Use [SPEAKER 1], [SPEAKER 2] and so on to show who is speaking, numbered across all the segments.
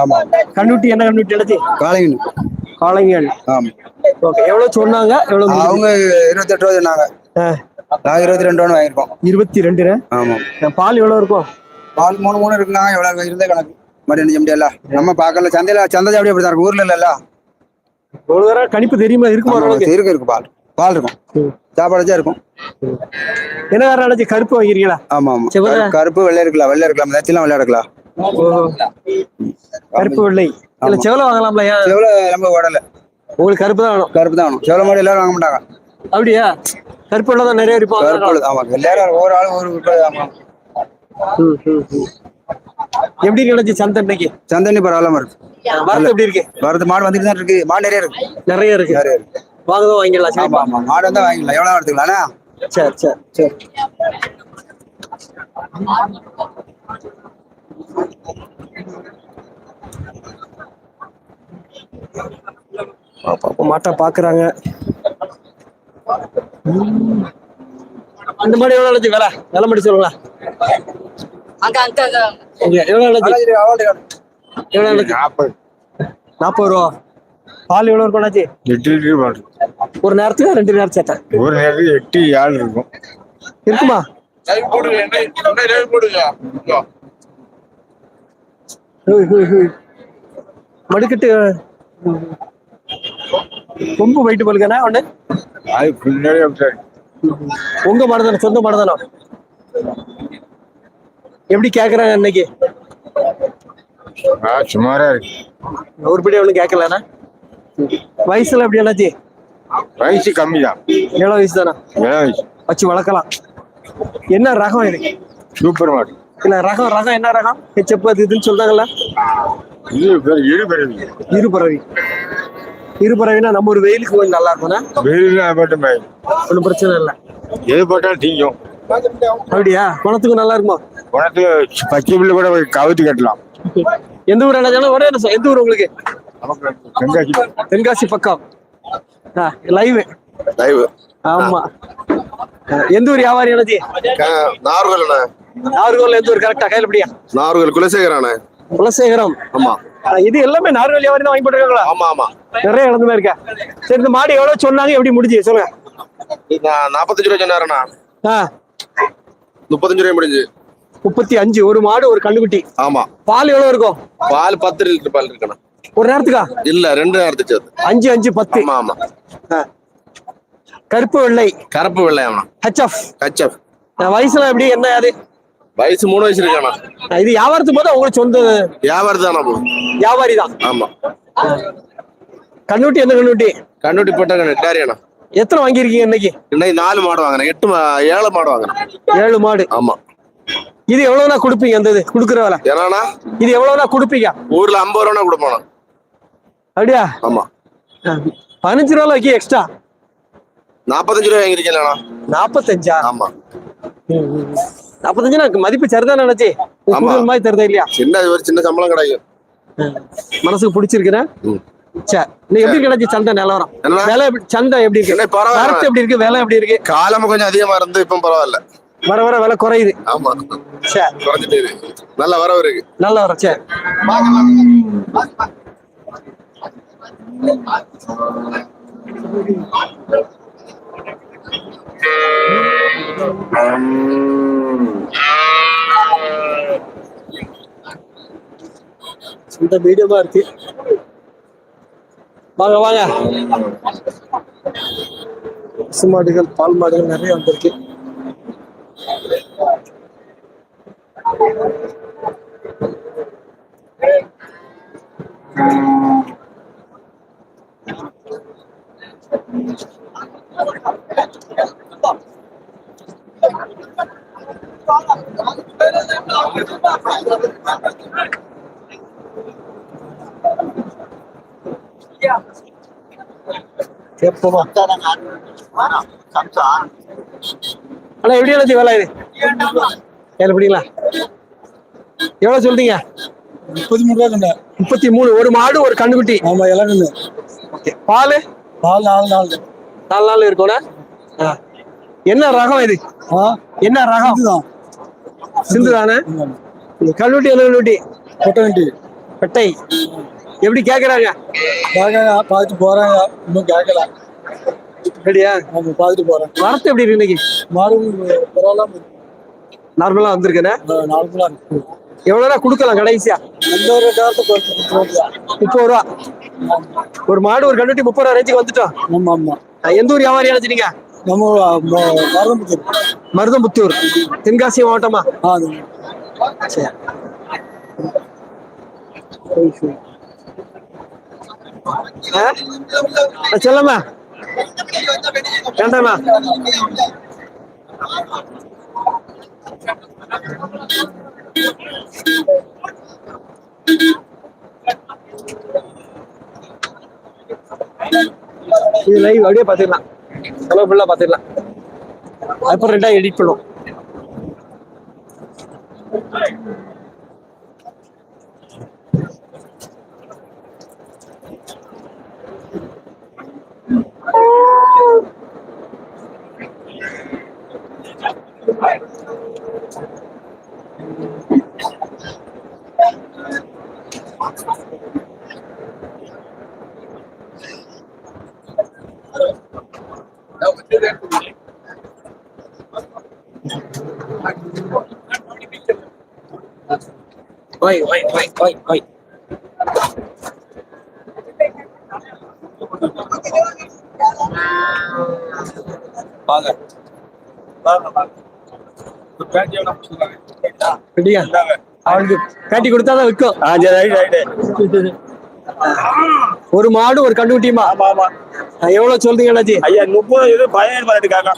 [SPEAKER 1] ஆமா.
[SPEAKER 2] கண்ணுட்டி என்ன கண்ணுட்டி அழைச்சி
[SPEAKER 1] காளைங்கன்னு
[SPEAKER 2] காளைங்கல்
[SPEAKER 1] ஆமா.
[SPEAKER 2] ஓகே எவ்வளவு சொன்னாங்க? எவ்வளவு?
[SPEAKER 1] அவங்க இருபத்தெட்டு ரூபா சொன்னாங்க. நாங்க இருபத்தி ரெண்டு ரூபா வாங்கியிருக்கோம்.
[SPEAKER 2] இருபத்தி ரெண்டு
[SPEAKER 1] ஆமா
[SPEAKER 2] பால் எவ்வளவு இருக்கும்?
[SPEAKER 1] பால் மூணு மூணு இருக்குங்க எவ்வளவு இருந்தே கணக்கு. மாதிரி செய்ய முடியல நம்ம பார்க்கல. சந்தையில சந்தை அப்படி அப்படி தான் இருக்கு ஊர்ல இல்ல
[SPEAKER 2] ஒரு தடவை கணிப்பு தெரியுமா? இருக்குமா
[SPEAKER 1] இருக்கு இருக்கு பால். பால் இருக்கும். சாப்பாடு இருக்கும்.
[SPEAKER 2] என்ன அழைச்சி கருப்பு வாங்கிறீங்களா
[SPEAKER 1] ஆமா ஆமா. கருப்பு வெள்ளை இருக்கலாம். வெள்ளை இருக்கலாம். வெள்ளை இருக்கலாம்.
[SPEAKER 2] ஓஹோ. கருப்பு வெள்ளை. இல்ல செவல வாங்கலாம்ல ஏன்?
[SPEAKER 1] எவ்வளவு நம்ம ஓடல.
[SPEAKER 2] உங்களுக்கு கருப்பு தான் வேணும்.
[SPEAKER 1] கருப்பு தான் வேணும். செவல மாடு எல்லாரும் வாங்க மாட்டாங்க.
[SPEAKER 2] அப்படியா? கருப்பு வெள்ளை தான் நிறைய இருப்பாங்க
[SPEAKER 1] கருப்பு ஆமா எல்லாரும் ஒரு ஆள் ஒரு ஆமா.
[SPEAKER 2] எப்படி நினைச்சு சந்தை இன்னைக்கு?
[SPEAKER 1] சந்தனி பரவாயில்லாம இருக்கு.
[SPEAKER 2] வரத்து எப்படி இருக்கு?
[SPEAKER 1] வரது மாடு வந்துட்டு தான் இருக்கு. மாடு நிறைய இருக்கு.
[SPEAKER 2] நிறைய இருக்கு.
[SPEAKER 1] நிறைய இருக்கு.
[SPEAKER 2] வாங்கதான் வாங்கிடலாம் சரி.
[SPEAKER 1] ஆமா ஆமா. மாடு வந்தா வாங்கிக்கலாம் எவ்வளவு எடுத்துக்கலாம்ண்ணா
[SPEAKER 2] சரி சரி.
[SPEAKER 1] சரி.
[SPEAKER 2] பாப்பா மாட்டை பாக்குறாங்க. அந்த மாதிரி எவ்வளவு அழைச்சி வேலை? வேலை மட்டும் சொல்லுங்களா? எவ்வளவு எவ்வளவு அழைச்சி
[SPEAKER 3] நாற்பது
[SPEAKER 2] நாற்பது ரூபா. பால் எவ்வளவு இருக்கும் அண்ணாச்சி?
[SPEAKER 3] எட்டு லிட்டர் பால்
[SPEAKER 2] ஒரு நேரத்துக்கு ரெண்டு நேரம் சேட்டை
[SPEAKER 3] ஒரு நேரத்துக்கு எட்டு ஆள் இருக்கும்.
[SPEAKER 2] இருக்குமா. மடுக்கட்டு ஒண்ணு?
[SPEAKER 3] அது பின்னாடி அப்படியே.
[SPEAKER 2] உங்க மாடுதானே சொந்த மாடுதானோ? எப்படி கேக்குறாங்க இன்னைக்கு
[SPEAKER 3] சுமாரா இருக்கு.
[SPEAKER 2] ஒருபடி ஒன்றும் கேட்கலண்ணா வயசுல எப்படி என்னாச்சு?
[SPEAKER 3] வயசு கம்மி தான்
[SPEAKER 2] எவ்வளோ வயசு தானே
[SPEAKER 3] வயசு.
[SPEAKER 2] வச்சு வளர்க்கலாம். என்ன ரகம் இது?
[SPEAKER 3] சூப்பர் மாடு.
[SPEAKER 2] இல்ல ரகம் ரகம் என்ன ரகம்? செப்பு அது இதுன்னு சொல்றாங்கல்ல? இருபறவை இருபறவைனா நம்ம ஒரு வெயிலுக்கு கொஞ்சம் நல்லா இருக்கும்னா
[SPEAKER 3] வெயில்
[SPEAKER 2] ஒன்றும் பிரச்சனை இல்லை.
[SPEAKER 3] எது போட்டாலும் தீங்கும்.
[SPEAKER 2] அப்படியா? குணத்துக்கு நல்லா இருக்குமா?
[SPEAKER 3] குணத்துல பச்சை புல்லு கூட கவுத்து கட்டலாம்.
[SPEAKER 2] எந்த ஊர் என்ன ஒரே. எந்த ஊர் உங்களுக்கு?
[SPEAKER 3] தென்காசி.
[SPEAKER 2] தென்காசி பக்கம். லைவ்
[SPEAKER 4] லைவ்
[SPEAKER 2] ஆமா. எந்த ஊர் வியாபாரி
[SPEAKER 4] நார்கல் அண்ணா
[SPEAKER 2] நாகர்கோவில் எந்த ஊர் கரெக்டா கையில் எப்படியா
[SPEAKER 4] நார்கல் குலசேகர் அண்ணா
[SPEAKER 2] குலசேகரம்.
[SPEAKER 4] ஆமா.
[SPEAKER 2] இது எல்லாமே நாகர்கோவில் வியாபாரி தான் வாங்கி போட்டுருக்காங்களா?
[SPEAKER 4] ஆமா ஆமா.
[SPEAKER 2] நிறைய மாதிரி இருக்கா? சரி இந்த மாடு எவ்வளவு சொன்னாங்க எப்படி முடிஞ்சு சொல்லுங்க.
[SPEAKER 4] நான் நாற்பத்தஞ்சு ரூபா சொன்னாருண்ணா. முப்பத்தஞ்சு ரூபாய் முடிஞ்சு
[SPEAKER 2] முப்பத்தி அஞ்சு ஒரு மாடு ஒரு கண்ணுக்குட்டி
[SPEAKER 4] ஆமா.
[SPEAKER 2] பால் எவ்வளவு இருக்கும்?
[SPEAKER 4] பால் பத்து லிட்டர் பால் இருக்குண்ணா.
[SPEAKER 2] ஒரு நேரத்துக்கா?
[SPEAKER 4] இல்ல ரெண்டு நேரத்துக்கு
[SPEAKER 2] அஞ்சு அஞ்சு பத்து.
[SPEAKER 4] ஆமா ஆமா.
[SPEAKER 2] கருப்பு வெள்ளை.
[SPEAKER 4] கருப்பு வெள்ளையாம்ண்ணா
[SPEAKER 2] ஹெச்எஃப்
[SPEAKER 4] கச்சப்
[SPEAKER 2] வயசுல எப்படி? என்ன அது?
[SPEAKER 4] வயசு மூணு வயசு இருக்காண்ணா
[SPEAKER 2] ஆ, இது வியாபாரத்துக்கு போது உங்களுக்கு சொந்த
[SPEAKER 4] வியாபாரம் தானே
[SPEAKER 2] வியாபாரி தான்?
[SPEAKER 4] ஆமா.
[SPEAKER 2] கண்ணுட்டி என்ன கண்ணுட்டி?
[SPEAKER 4] கண்ணுட்டி போட்டாங்க நெட்டாரியாண்ணா
[SPEAKER 2] எத்தனை வாங்கியிருக்கீங்க இன்னைக்கு?
[SPEAKER 4] இன்னைக்கு நாலு மாடு வாங்கினேன் எட்டு ஏழு மாடு வாங்கினேன்
[SPEAKER 2] ஏழு மாடு?
[SPEAKER 4] ஆமா.
[SPEAKER 2] இது எவ்வளவுனா கொடுப்பீங்க அந்த இது கொடுக்குற வேலை?
[SPEAKER 4] ஏன்னா
[SPEAKER 2] இது எவ்வளவுனா கொடுப்பீங்க?
[SPEAKER 4] ஊர்ல ஐம்பது ரூபா கொடுப்போம்
[SPEAKER 2] அப்படியா?
[SPEAKER 4] ஆமா.
[SPEAKER 2] பதினஞ்சு ரூபா வைக்க எக்ஸ்ட்ரா
[SPEAKER 4] நாற்பத்தஞ்சு ரூபாய் வாங்கிருக்கேன்லண்ணா
[SPEAKER 2] நாற்பத்தஞ்சா
[SPEAKER 4] ஆமா.
[SPEAKER 2] நாற்பத்தஞ்சு எனக்கு மதிப்பு சரிதான் நினைச்சு. கூடுதல் மாதிரி தருதா இல்லையா?
[SPEAKER 4] சின்ன ஒரு சின்ன சம்பளம் கிடைக்கும்.
[SPEAKER 2] மனசுக்கு பிடிச்சிருக்குறேன். சரி எப்படி கிடைச்சி சந்தை நிலவரம்? விலை சந்தை எப்படி இருக்கு?
[SPEAKER 4] பரவாயில்ல.
[SPEAKER 2] எப்படி இருக்கு? விலை எப்படி இருக்கு?
[SPEAKER 4] காலம் கொஞ்சம் அதிகமா இருந்து இப்ப பரவாயில்ல.
[SPEAKER 2] வர வர விலை குறையுது.
[SPEAKER 4] ஆமா.
[SPEAKER 2] சரி
[SPEAKER 4] குறைஞ்சிட்டு இருக்கு. நல்ல வரவு இருக்கு.
[SPEAKER 2] நல்லா வரும் சரி இந்த மீடியமா இருக்கு. வாங்க வாங்க. பசு மாடுகள் பால் மாடுகள் நிறைய வந்திருக்கு. அண்ணா எப்படி எனக்கு வேலை? இது ஏழு பிடிங்களா எவ்வளவு சொல்றீங்க?
[SPEAKER 1] முப்பத்தி மூணு ரூபா கண்டா
[SPEAKER 2] முப்பத்தி மூணு ஒரு மாடு ஒரு கண்ணுக்குட்டி
[SPEAKER 1] ஆமா இளங்கண்ணு
[SPEAKER 2] ஓகே பால்?
[SPEAKER 1] நாலு நாலு. நாலு
[SPEAKER 2] நாலு நாள் இருக்கும்ண்ணா? ஆ. என்ன ரகம் இது?
[SPEAKER 1] ஆ?
[SPEAKER 2] என்ன ரகம்?
[SPEAKER 1] இதுதான்
[SPEAKER 2] சிந்து தானே கண்ணுட்டி என்ன கண்ணுட்டி
[SPEAKER 1] கொட்டை. வண்டி
[SPEAKER 2] பெட்டை எப்படி கேக்குறாங்க?
[SPEAKER 1] பார்த்துட்டு போறாங்க. இன்னும் கேட்கல
[SPEAKER 2] அப்படியா
[SPEAKER 1] நம்ம பார்த்துட்டு போறேன்.
[SPEAKER 2] வரத்து எப்படி இருக்கு இன்னைக்கு?
[SPEAKER 1] மாடு பரவாயில்ல.
[SPEAKER 2] நார்மலா வந்திருக்கேனே?
[SPEAKER 1] நார்மலா இருக்கு.
[SPEAKER 2] எவ்வளவு நேரம் கொடுக்கலாம் கடைசியா?
[SPEAKER 1] பொறுத்து
[SPEAKER 2] முப்பது ரூபா. ஒரு மாடு ஒரு கண்டுட்டி முப்பது ரூபா ரேஞ்சுக்கு வந்துட்டோம்.
[SPEAKER 1] ஆமா ஆமா.
[SPEAKER 2] எந்த ஊர் வியாபாரி அழைச்சிட்டீங்க?
[SPEAKER 1] நம்ம மருதம்புத்தூர்.
[SPEAKER 2] மருதம்புத்தூர். தென்காசி மாவட்டமா?
[SPEAKER 1] ஆ
[SPEAKER 2] சரி. செல்லம்மா. வேண்டாமா இது லைவ் அப்படியே பார்த்துக்கலாம். செலவு ஃபுல்லாக பார்த்துக்கலாம். அப்புறம் ரெண்டாக எடிட் பண்ணுவோம். ஓய் ஓய் ஓய் ஓய் ஓய்
[SPEAKER 3] வாங்க
[SPEAKER 2] அவனுக்கு பேட்டி கொடுத்தாதான் விற்கும் ஒரு மாடு ஒரு
[SPEAKER 3] ஆமா
[SPEAKER 2] எவ்வளவு சொல்றீங்க அண்ணாச்சி
[SPEAKER 3] ஐயா முப்பது இது பதினேழு பதினெட்டு காக்கா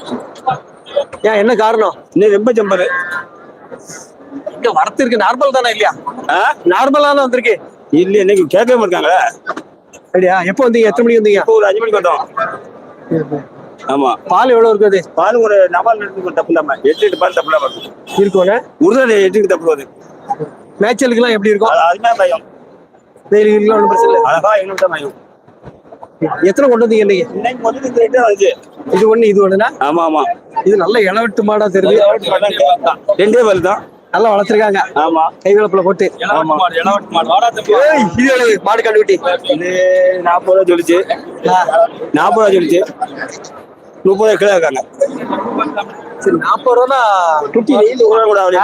[SPEAKER 2] ஏன் என்ன காரணம்
[SPEAKER 3] இன்னும் ரொம்ப சம்பது
[SPEAKER 2] இங்க வரத்து இருக்கு நார்மல் தானே இல்லையா நார்மலா தான் வந்திருக்கு.
[SPEAKER 3] இல்ல இன்னைக்கு கேட்காம இருக்காங்களே
[SPEAKER 2] அப்படியா? எப்போ வந்தீங்க? எத்தனை மணிக்கு வந்தீங்க?
[SPEAKER 3] ஒரு அஞ்சு மணிக்கு வந்தோம். ஆமா.
[SPEAKER 2] பால் எவ்வளவு இருக்குது?
[SPEAKER 3] பால் ஒரு நவால் எடுத்து தப்பு இல்லாம எட்டு எட்டு பால் தப்பு இல்லாம
[SPEAKER 2] இருக்கும்ல?
[SPEAKER 3] உருதலை எட்டுக்கு தப்பு வருது
[SPEAKER 2] மேய்ச்சலுக்குலாம் எப்படி இருக்கும்?
[SPEAKER 3] அது அதுமே பயம்.
[SPEAKER 2] வெயிலுக்குலாம் ஒன்றும் பிரச்சனை இல்லை.
[SPEAKER 3] அழகா எங்களுக்கு தான் பயம்
[SPEAKER 2] எத்தனை கொண்டு வந்தீங்க இன்னைக்கு?
[SPEAKER 3] இன்னைக்கு ரேட்டு வந்துச்சு
[SPEAKER 2] இது ஒண்ணு இது ஒண்ணுனா?
[SPEAKER 3] ஆமா ஆமா.
[SPEAKER 2] இது நல்ல இளவெட்டு மாடா தெரியுது.
[SPEAKER 3] ரெண்டே பால் தான்.
[SPEAKER 2] நல்லா வளர்த்துருக்காங்க.
[SPEAKER 3] ஆமா.
[SPEAKER 2] கை வளப்புல போட்டு. இது மாடு கண்டுக்குட்டி
[SPEAKER 3] இது நாற்பது ரூபா சொல்லிச்சு. நாற்பது ரூபா சொல்லிச்சு. முப்பது கிலோ இருக்காங்க.
[SPEAKER 2] சரி நாற்பது ரூபா
[SPEAKER 3] குட்டி வெயில் ஊற கூட ஆகல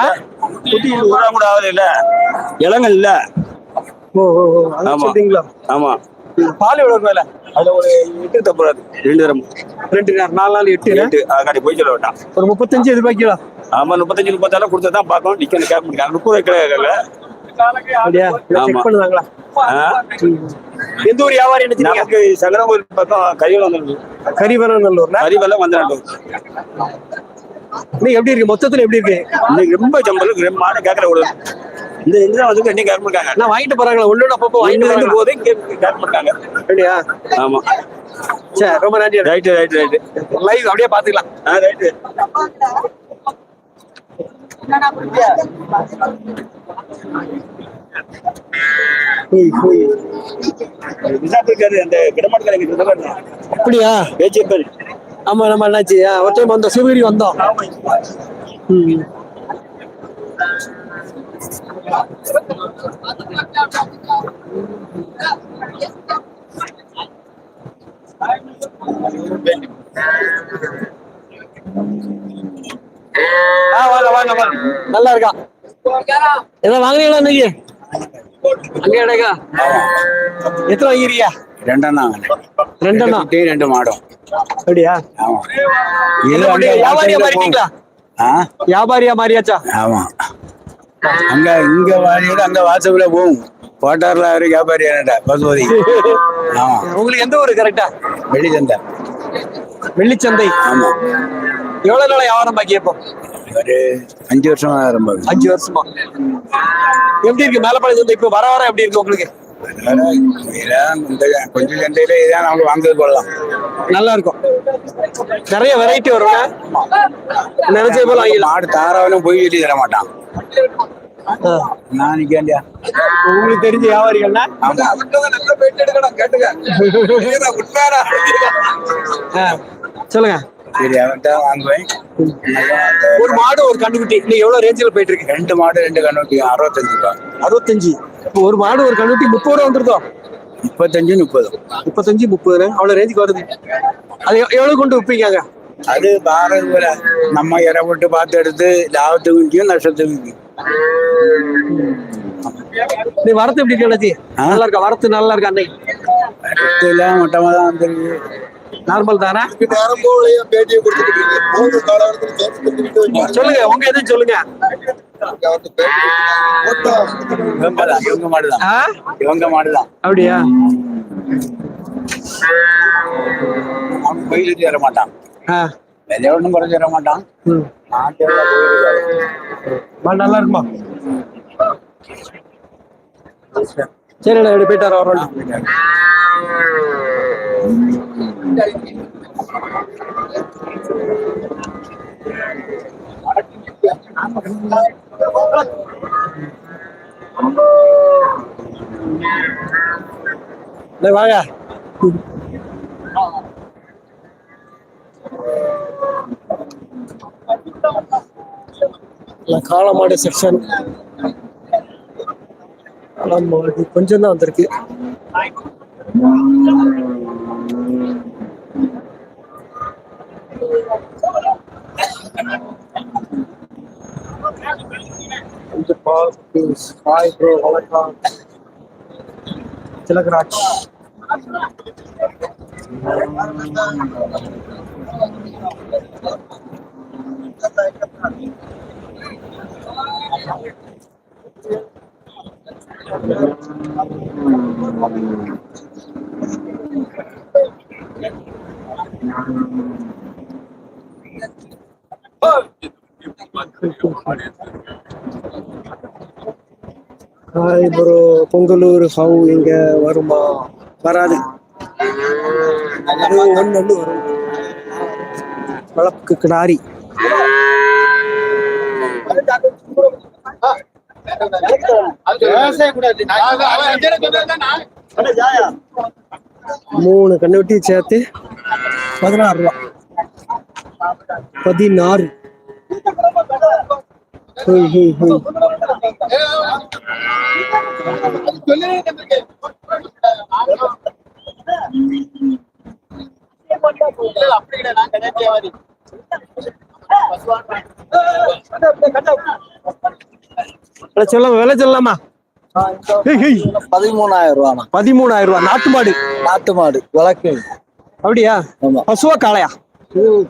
[SPEAKER 3] குட்டி ஊற கூட ஆகல இல்ல. இளங்கள் இல்ல.
[SPEAKER 2] ஓ ஓ
[SPEAKER 3] ஆமா. ஆமா.
[SPEAKER 2] பால் எவ்வளவு வேலை?
[SPEAKER 3] அதுல ஒரு எட்டு தப்பு ரெண்டு தரம்
[SPEAKER 2] ரெண்டு நாலு நாள் எட்டு.
[SPEAKER 3] எட்டு. அதுக்காண்டி போய் சொல்ல வேண்டாம்.
[SPEAKER 2] ஒரு முப்பத்தஞ்சு எதிர்பார்க்கலாம்
[SPEAKER 3] ஆமா முப்பத்தஞ்சு முப்பத்தாலும் கொடுத்தா தான் பார்க்கணும். நிக்கணும் கேட்க முடியாது முப்பது ஆ?
[SPEAKER 2] எந்த ஊர் வியாபாரி என்ன
[SPEAKER 3] நமக்கு சங்கரங்கோயில் பக்கம் கரிவலம்
[SPEAKER 2] கரிவரநல்லூர்ல
[SPEAKER 3] கரிவலம் வந்துடும்
[SPEAKER 2] நீ எப்படி இருக்கு? மொத்தத்துல எப்படி இருக்கு?
[SPEAKER 3] இன்னைக்கு ரொம்ப சம்பளம் ரொம்ப மாடு கேட்கற விடுது இந்த இந்த வந்து ரெண்டையும் கேட்க மாட்டாங்க
[SPEAKER 2] நான் வாங்கிட்டு போறாங்களா? ஒண்ணு அப்பப்போ வாங்கிட்டு
[SPEAKER 3] போதே கேட்க மாட்டாங்க
[SPEAKER 2] அப்படியா?
[SPEAKER 3] ஆமா.
[SPEAKER 2] சரி ரொம்ப நன்றி
[SPEAKER 3] ரைட்டு ரைட்டு ரைட்டு
[SPEAKER 2] லைவ் அப்படியே பாத்துக்கலாம்
[SPEAKER 3] ஆ ரைட்டு
[SPEAKER 2] ஹூய், ஹூய்.
[SPEAKER 3] விசாரிக்காரு அந்த கிடமாட்டுக்காரங்க சொந்தக்காரங்க
[SPEAKER 2] அப்படியா?
[SPEAKER 3] பேச்சு
[SPEAKER 2] ஆமா நம்ம என்னாச்சு? ஒரு டைம் வந்தோம் சிவகிரி வந்தோம் நல்லா இருக்கா? ஏதோ வாங்குறீங்களா இன்னைக்கு? அங்கே இடக்கா எத்தனை வாங்கிறீங்க
[SPEAKER 1] ரெண்டெண்ணா
[SPEAKER 2] ரெண்டெண்ணா?
[SPEAKER 1] ரெண்டு மாடும்.
[SPEAKER 2] அப்படியா? வியாபாரியா மாறிட்டீங்களா? வியாபாரியா மாறியாச்சா?
[SPEAKER 1] ஆமா. அங்க இங்க வாரியோட அங்க வாட்ஸ்அப்ல போகும். போட்டார்ல அவரு வியாபாரி பசுபதி. ஆமா.
[SPEAKER 2] உங்களுக்கு எந்த ஊரு கரெக்டா
[SPEAKER 1] வெளி சந்தை
[SPEAKER 2] வெள்ளிச்சந்தை.
[SPEAKER 1] ஆமா.
[SPEAKER 2] எவ்வளவு நாளா வியாபாரம் பாக்கி இப்போ?
[SPEAKER 1] ஒரு அஞ்சு வருஷமா ரொம்ப
[SPEAKER 2] அஞ்சு வருஷமா? எப்படி இருக்கு? மேலப்பாளையம் சந்தை இப்போ வர வர எப்படி இருக்கு உங்களுக்கு?
[SPEAKER 1] கொஞ்சம் சந்தையில இதான் அவங்க வாங்குறது போடலாம்
[SPEAKER 2] நல்லா இருக்கும். நிறைய வெரைட்டி வரும் நினைச்ச போல வாங்கிடலாம்
[SPEAKER 1] மாடு தாராவிலும் போய் வெளியே தர மாட்டான். நான் நிக்கண்டியா
[SPEAKER 2] உங்களுக்கு தெரிஞ்ச வியாபாரிகள்னா? சொல்லுங்க.
[SPEAKER 1] சரி அவன்கிட்ட வாங்குவேன்.
[SPEAKER 2] ஒரு மாடு ஒரு கண்ணுக்குட்டி இன்னைக்கு எவ்வளவு ரேஞ்சில் போயிட்டு இருக்கு?
[SPEAKER 1] ரெண்டு மாடு ரெண்டு கண்ணுட்டி அறுபத்தஞ்சு ரூபா
[SPEAKER 2] அறுபத்தஞ்சு. இப்போ ஒரு மாடு ஒரு கண்ணுக்குட்டி முப்பது ரூபா வந்துருதோ
[SPEAKER 1] முப்பத்தஞ்சு முப்பது.
[SPEAKER 2] முப்பத்தஞ்சு முப்பது அவ்வளவு ரேஞ்சுக்கு வருது. அது எவ்- எவ்வளவு கொண்டு விற்பீங்க
[SPEAKER 1] அது பாரது போல. நம்ம இற போட்டு பார்த்து எடுத்து லாபத்துக்கு விற்கும் நஷ்டத்துக்கு விற்கும்
[SPEAKER 2] நீ வரத்து எப்படி கிடச்சி? நல்லா இருக்கா? வரத்து நல்லா இருக்கா அன்னைக்கு?
[SPEAKER 1] எல்லாம் மட்டமாக தான் வந்துருக்கு.
[SPEAKER 2] நார்மல் தானே? சொல்லுங்க உங்க எதுவும் சொல்லுங்க. அப்படியா?
[SPEAKER 1] கோயிலுக்கு தர மாட்டான்.
[SPEAKER 2] ஆ.
[SPEAKER 1] விலை ஒன்றும் குறைச்சி தர மாட்டான்.
[SPEAKER 2] நல்லா இருக்குமா? சரிண்ணா இப்படி போயிட்டு வர வரோம். டேய், வாங்க. இல்ல, காளமாடு செக்ஷன் காளமாடு கொஞ்சம் தான் வந்திருக்கு. பார்த்து ஹாய் ப்ரோ வணக்கம் திலகராஜ் இப்போ ப்ரோ பொங்கலூர் ஹவு இங்க வருமா? வராது. ஒன்று ஒன்று வரும். வழக்கு கிடாரி. மூணு கண்ணுட்டி சேர்த்து பதினாறு ரூபா. பதினாறு. ஹோய் ஹோய் ஹோய் விலை சொல்லாமா விலை சொல்லலாமா.
[SPEAKER 5] பதிமூணாயிரம் ரூபாண்ணா
[SPEAKER 2] பதிமூணாயிரம் ரூபாய் நாட்டு மாடு.
[SPEAKER 5] நாட்டு மாடு வழக்கு
[SPEAKER 2] அப்படியா? பசுவா காளையா?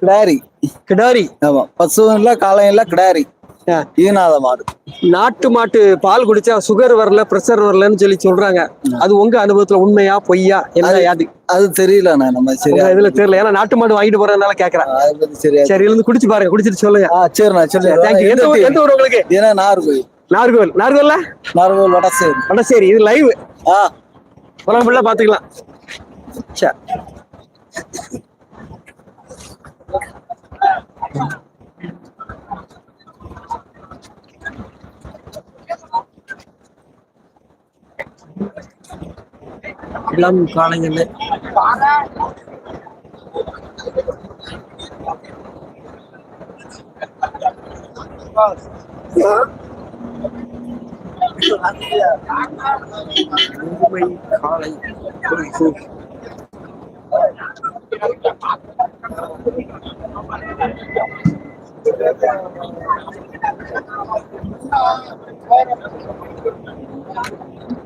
[SPEAKER 5] கிடாரி.
[SPEAKER 2] கிடாரி.
[SPEAKER 5] ஆமா. பசுவும் இல்ல காளையும் இல்ல கிடாரி. ஈனாத மாடு
[SPEAKER 2] நாட்டு மாட்டு பால் குடிச்சா சுகர் வரல பிரஷர் வரலன்னு சொல்லி சொல்றாங்க. அது உங்க அனுபவத்துல உண்மையா பொய்யா என்ன யாது?
[SPEAKER 5] அது தெரியலண்ணா நம்ம
[SPEAKER 2] உங்க இதுல தெரியல. ஏன்னா நாட்டு மாடு வாங்கிட்டு போறதுனால கேக்குறேன்.
[SPEAKER 5] அதை சரியா
[SPEAKER 2] சரி இருந்து குடிச்சு பாருங்க குடிச்சிட்டு சொல்லுங்க.
[SPEAKER 5] சரிண்ணா சரி
[SPEAKER 2] தேங்க்யூ எந்த ஊர் எந்த ஊர் உங்களுக்கு?
[SPEAKER 5] ஏன்னா நார்கோயில்
[SPEAKER 2] நார்கோவில். நார்கோவில்ல?
[SPEAKER 5] நார்கோயில் வடசேரி.
[SPEAKER 2] அட சரி இது லைவ்
[SPEAKER 5] ஆ.
[SPEAKER 2] உலகம் ஃபுல்லா பாத்துக்கலாம் சரி എല്ലാം കാണിക്കുന്നത്
[SPEAKER 4] காலை
[SPEAKER 2] Thank you.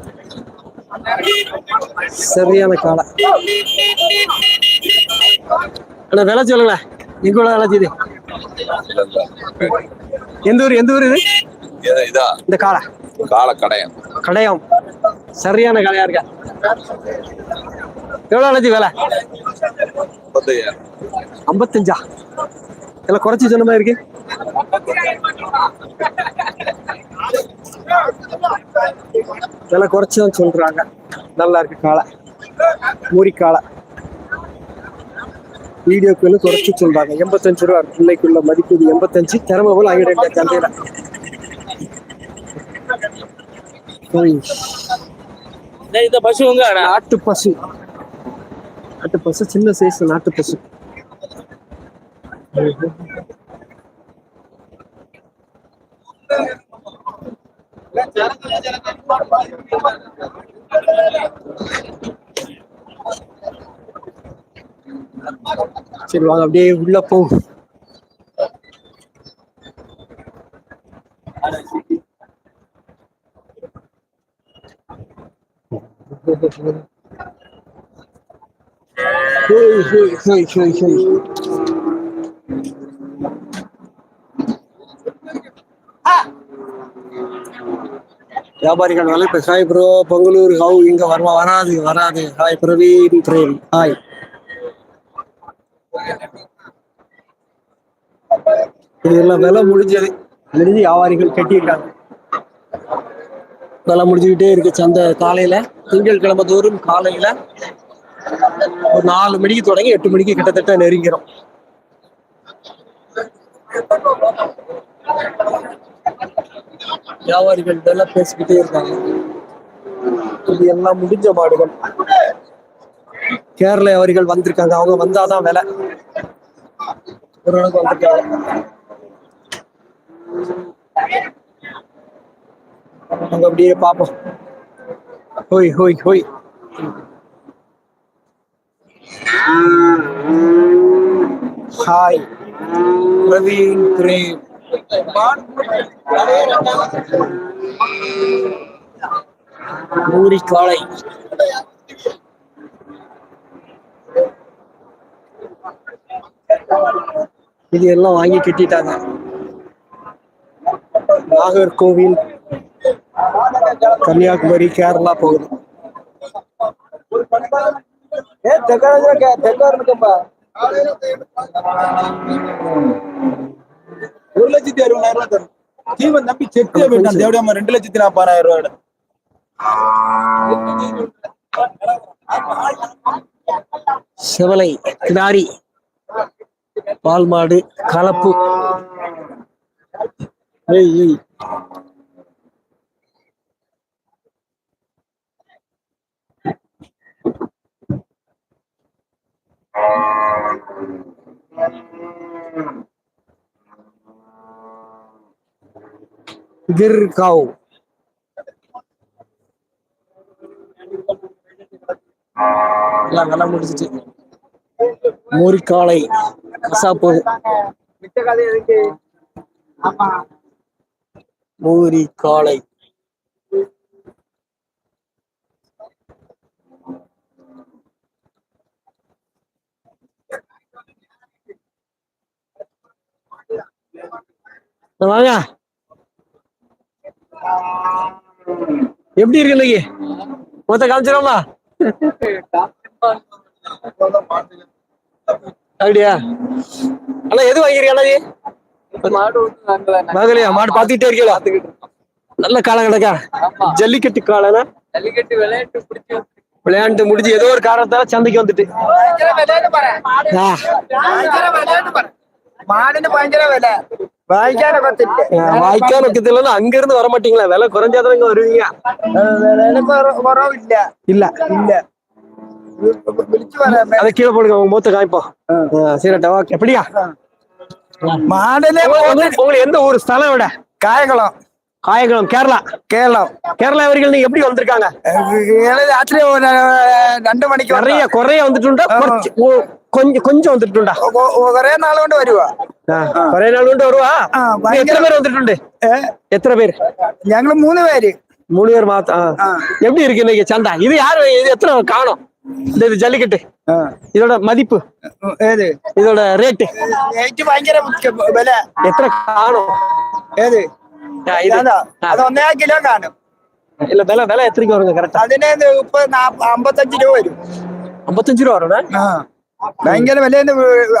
[SPEAKER 2] சரியான காளை அண்ணா விலை சொல்லுங்களேன் எங்க விலை எந்த ஊர் எந்த ஊர் இது?
[SPEAKER 6] இதா
[SPEAKER 2] இந்த காளை
[SPEAKER 6] காலக்கடையம்.
[SPEAKER 2] கடையம். சரியான கடையா இருக்கா? எவ்வளவு அழைச்சி விலை? ஐம்பத்தஞ்சா? எல்லாம் குறைச்சி சொன்ன மாதிரி இருக்கு. விலை குறைச்சு தான் சொல்றாங்க. நல்லா இருக்கு காளை. மூரி காளை வீடியோக்குள்ள குறைச்சு சொல்றாங்க. எண்பத்தஞ்சு ரூபா இன்னைக்குள்ள மதிப்பு எண்பத்தஞ்சு. திறமை போல ஆகிட சந்தையில.
[SPEAKER 3] இந்த பசு உங்க
[SPEAKER 2] நாட்டு பசு. நாட்டு பசு சின்ன சைஸ் நாட்டு பசு. சரி வாங்க அப்படியே உள்ள போ ஹோய் ஹோய் ஹோய் ஹோய் ஹோய் வியாபாரிகள் இப்போ ஹாய் ப்ரோ பொங்கலூர் ஹவு இங்க வருமா வராது வராது. Hi Praveen frame. ஹாய் இதெல்லாம் விலை முடிஞ்சது. முடிஞ்சு வியாபாரிகள் கட்டியிருக்காங்க. விலை முடிஞ்சுக்கிட்டே இருக்கு சந்தை காலையில. திங்கட்கிழமை தோறும் காலையில ஒரு நாலு மணிக்கு தொடங்கி எட்டு மணிக்கு கிட்டத்தட்ட நெருங்கிறோம். வியாபாரிகள் இதெல்லாம் பேசிக்கிட்டே இருக்காங்க. இது எல்லாம் முடிஞ்ச மாடுகள். கேரள வியாபாரிகள் வந்திருக்காங்க. அவங்க வந்தாதான் விலை. ஓரளவுக்கு வந்திருக்காங்க. அங்க அப்படியே பார்ப்போம். ஹோய் ஹோய் ஹோய். Hi Praveen frame. பூரி காலை இது எல்லாம் வாங்கி கட்டிட்டாங்க. நாகர்கோவில் கன்னியாகுமரி கேரளா போகுது.
[SPEAKER 3] ஒரு லட்சத்தி அறுபதாயிரம் ரூபாய் தரும். தீவன் நம்பி செட்டே போயிட்டான். தேவடியாம ரெண்டு லட்சத்தி நாற்பதாயிரம் ரூபாய்
[SPEAKER 2] செவலை கிடாரி பால் மாடு கலப்பு. ஏய் ஏய். கிர் காவ் எல்லாம் நல்லா முடிச்சிட்டு மூரிக்காலை கசாப்பு மூரி காளை வாங்க எப்படி இருக்கு இன்னைக்கு? மொத்த காமிச்சிடமா அப்படியா? அண்ணா எது வாங்கிருக்கா வாங்கலையா மாடு பாத்துக்கிட்டே இருக்கீங்களா? நல்ல காலம் கிடக்கா ஜல்லிக்கட்டு காலனா?
[SPEAKER 7] ஜல்லிக்கட்டு விளையாட்டு பிடிச்சி
[SPEAKER 2] விளையாண்டு முடிஞ்சு ஏதோ ஒரு காரணத்தால சந்தைக்கு வந்துட்டு.
[SPEAKER 5] മാടിന് ഭയങ്കര വില വാങ്ങിക്കാനെ പറ്റില്ല
[SPEAKER 2] ஆ, வாய்க்கால் பக்கத்துல அங்க இருந்து வர மாட்டீங்களா விலை குறைஞ்சாதான் இங்க வருவீங்க
[SPEAKER 5] വില കുറവില്ല
[SPEAKER 2] இல்ல
[SPEAKER 5] ഇല്ല വിളിച്ചു പറയാം
[SPEAKER 2] அதை கீழே போடுங்க உங்க மூத்த காய்ப்போம் ஆ, சரிடா ஓகே எப்படியா
[SPEAKER 5] മാടിന്
[SPEAKER 2] உங்களுக்கு உங்களுக்கு எந்த ஊர் ஸ்தலம் விட
[SPEAKER 5] കായകുളം
[SPEAKER 2] காயகுளம் கேரளா
[SPEAKER 5] കേരളം
[SPEAKER 2] கேரளா வரைக்கும் நீங்க எப்படி வந்திருக்காங்க
[SPEAKER 5] ഏഴ് രാത്രി ഒരു, രണ്ട് മണിക്ക് വന്നതാ.
[SPEAKER 2] நிறைய குறைய வந்துட்டுண்டா കുറച്ച്- ஓ, கொஞ்சம் கொஞ்சம் வந்துட்டுண்டா
[SPEAKER 5] ഒ- ഒ- കുറേ നാൾ കൊണ്ട് വരുവാ
[SPEAKER 2] குறைய நாள் கொண்டு வருவா
[SPEAKER 5] ആ,
[SPEAKER 2] நீ
[SPEAKER 5] ഭയങ്കര-
[SPEAKER 2] எத்தனை பேர் வந்துட்டு
[SPEAKER 5] ഏ,
[SPEAKER 2] எத்தனை பேர்
[SPEAKER 5] ഞങ്ങള് മൂന്ന് പേര്
[SPEAKER 2] மூணு பேர் மாத்தா
[SPEAKER 5] ஆ.
[SPEAKER 2] எப்படி இருக்கு இன்னைக்கு சந்தா இது யாரு இது எத்தனை காணும் இந்த இது ஜல்லிக்கட்டு
[SPEAKER 5] ആ,
[SPEAKER 2] இதோட மதிப்பு
[SPEAKER 5] ഏത്
[SPEAKER 2] இதோட ரேட்டு
[SPEAKER 5] റേറ്റ് ഭയങ്കര മുഖ്യ- വില
[SPEAKER 2] எத்தனை காணும்
[SPEAKER 5] ഏത്
[SPEAKER 2] ஆ, இது
[SPEAKER 5] അതാ
[SPEAKER 2] ஆ.
[SPEAKER 5] അത് ഒന്നേ കിലോ കാണും
[SPEAKER 2] இல்ல விலை விலை எத்தனைக்கு வருங்க கரெக்டா
[SPEAKER 5] അതിന് മുപ്പത് നാപ്പ- അമ്പത്തഞ്ച് രൂപ വരും
[SPEAKER 2] ஐம்பத்தஞ்சு ரூபா வரும்னா
[SPEAKER 5] ആ ഭയങ്കര വിലയെന്ന്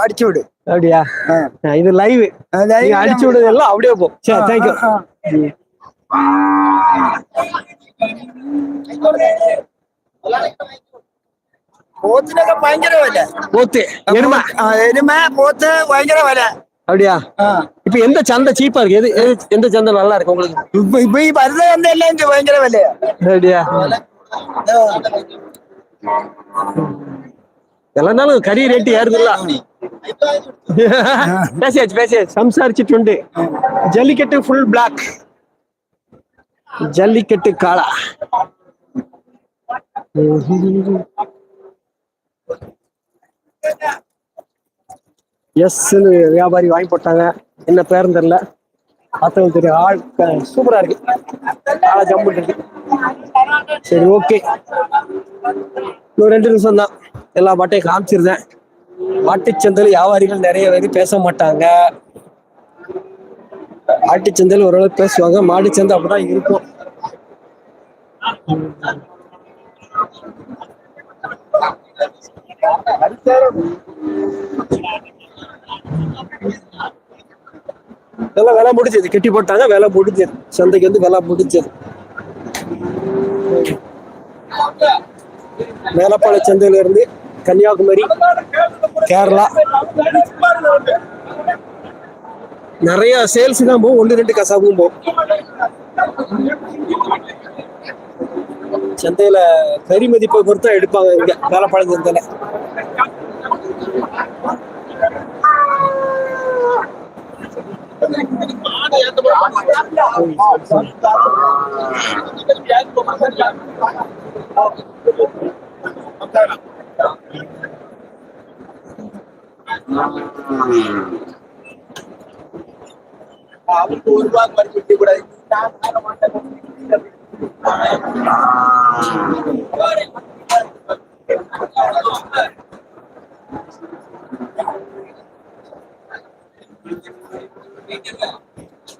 [SPEAKER 5] അടിച്ചു വിടും
[SPEAKER 2] அப்படியா
[SPEAKER 5] ആ.
[SPEAKER 2] ஆ, இது லைவ்
[SPEAKER 5] അതായത്
[SPEAKER 2] நீங்க அடிச்சு விடுறது எல்லாம் அப்படியே போ சரி
[SPEAKER 5] ആ,
[SPEAKER 2] தேங்க்யூ
[SPEAKER 5] ആ, ആ. പോത്തിനൊക്കെ ഭയങ്കര വില
[SPEAKER 2] போத்து எருமை
[SPEAKER 5] ആ, എരുമ പോത്ത് ഭയങ്കര വില
[SPEAKER 2] அப்படியா
[SPEAKER 5] ആ
[SPEAKER 2] இப்ப எந்த சந்தை சீப்பா இருக்கு எது எது- எந்த சந்தை நல்லா இருக்கு உங்களுக்கு
[SPEAKER 5] ഇപ്പൊ ഇപ്പൊ ഈ പരുത എല്ലാം എനിക്ക് ഭയങ്കര വിലയാ
[SPEAKER 2] அப்படியா எல்லா நாளும் கறி ரேட்டு ஏறுதுல்ல. பேசியாச்சு பேசியாச்சு. சம்சாரிச்சுட்டு உண்டு. ஜல்லிக்கட்டு ஃபுல் பிளாக் ஜல்லிக்கட்டு காளா. எஸ் வியாபாரி வாங்கி போட்டாங்க. என்ன பேரும் தெரியல. பார்த்தவங்க தெரியும். ஆள் சூப்பரா இருக்கு. ஆளா ஜம்பு இருக்கு. சரி ஓகே இன்னும் ரெண்டு நிமிஷம் தான் எல்லா மாட்டையும் காமிச்சிருந்தேன். மாட்டுச்சந்தையில் வியாபாரிகள் நிறைய பேர் பேச மாட்டாங்க. ஆட்டுச்சந்தையில் ஓரளவு பேசுவாங்க. மாட்டுச்சந்தை அப்படிதான் இருக்கும். எல்லாம் வேலை முடிஞ்சது. கெட்டி போட்டாங்க வேலை முடிஞ்சது. சந்தைக்கு வந்து வேலை முடிஞ்சது. மேலப்பாளைய சந்தையிலிருந்து கன்னியாகுமரி கேரளா. நிறைய சேல்ஸ் தான் போகும் ஒன்று ரெண்டு கசாப்பும் போகும் சந்தையில கறி மதிப்பை பொறுத்தா எடுப்பாங்க இங்க மேலப்பாளைய சந்தையில.
[SPEAKER 3] அவருக்கு ஒரு ரூபா குறைச்சி கூடாது
[SPEAKER 6] நீங்க